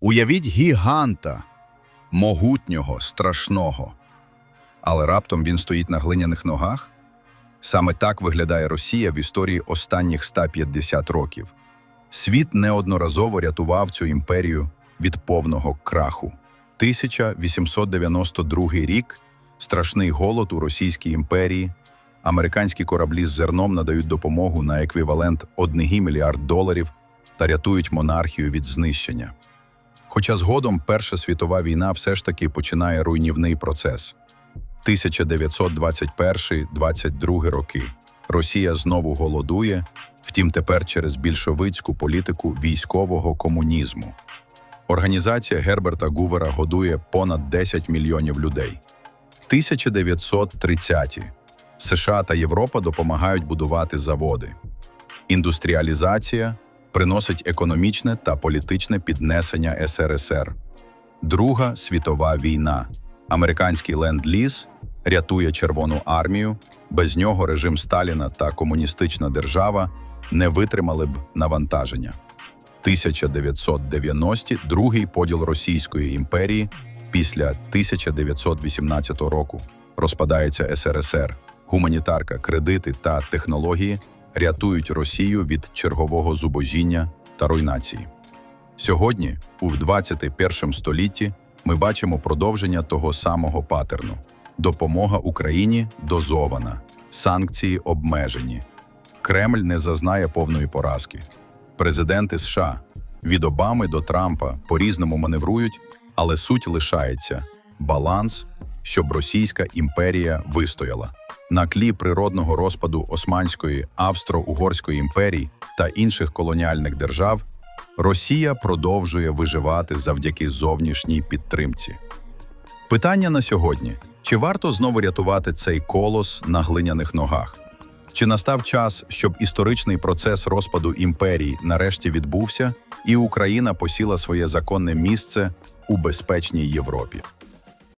Уявіть гіганта, могутнього, страшного. Але раптом він стоїть на глиняних ногах? Саме так виглядає Росія в історії останніх 150 років. Світ неодноразово рятував цю імперію від повного краху. 1892 рік страшний голод у Російській імперії. Американські кораблі з зерном надають допомогу на еквівалент 1 мільярд доларів та рятують монархію від знищення. Хоча згодом Перша світова війна все ж таки починає руйнівний процес. 1921-22 роки Росія знову голодує, втім тепер через більшовицьку політику військового комунізму. Організація Герберта Гувера годує понад 10 мільйонів людей. 1930-ті США та Європа допомагають будувати заводи. Індустріалізація приносить економічне та політичне піднесення СРСР. Друга світова війна. Американський ленд-ліз рятує Червону армію. Без нього режим Сталіна та комуністична держава не витримали б навантаження. 1990 – другий поділ Російської імперії після 1918 року. Розпадається СРСР. Гуманітарка, кредити та технології рятують Росію від чергового зубожіння та руйнації. Сьогодні, у 21 столітті, ми бачимо продовження того самого патерну. Допомога Україні дозована, санкції обмежені. Кремль не зазнає повної поразки. Президенти США від Обами до Трампа по-різному маневрують, але суть лишається баланс, щоб Російська імперія вистояла. На тлі природного розпаду Османської, Австро-Угорської імперій та інших колоніальних держав Росія продовжує виживати завдяки зовнішній підтримці. Питання на сьогодні: чи варто знову рятувати цей колос на глиняних ногах? Чи настав час, щоб історичний процес розпаду імперії нарешті відбувся, і Україна посіла своє законне місце у безпечній Європі?